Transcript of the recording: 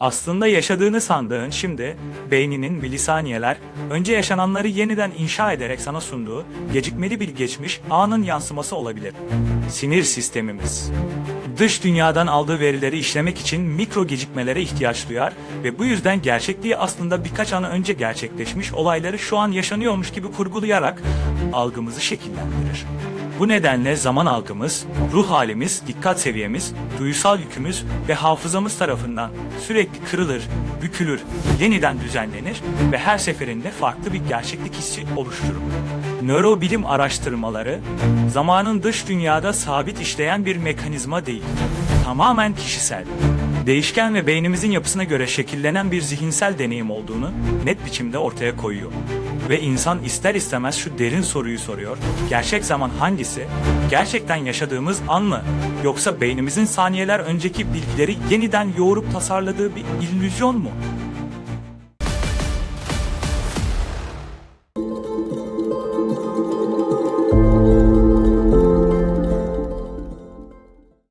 Aslında yaşadığını sandığın şimdi beyninin milisaniyeler önce yaşananları yeniden inşa ederek sana sunduğu gecikmeli bir geçmiş anın yansıması olabilir. Sinir sistemimiz. Dış dünyadan aldığı verileri işlemek için mikro gecikmelere ihtiyaç duyar ve bu yüzden gerçekliği aslında birkaç an önce gerçekleşmiş olayları şu an yaşanıyormuş gibi kurgulayarak algımızı şekillendirir. Bu nedenle zaman algımız, ruh halimiz, dikkat seviyemiz, duysal yükümüz ve hafızamız tarafından sürekli kırılır, bükülür, yeniden düzenlenir ve her seferinde farklı bir gerçeklik hissi oluşturur. Nörobilim araştırmaları, zamanın dış dünyada sabit işleyen bir mekanizma değil, tamamen kişisel, değişken ve beynimizin yapısına göre şekillenen bir zihinsel deneyim olduğunu net biçimde ortaya koyuyor. Ve insan ister istemez şu derin soruyu soruyor. Gerçek zaman hangisi? Gerçekten yaşadığımız an mı? Yoksa beynimizin saniyeler önceki bilgileri yeniden yoğurup tasarladığı bir illüzyon mu?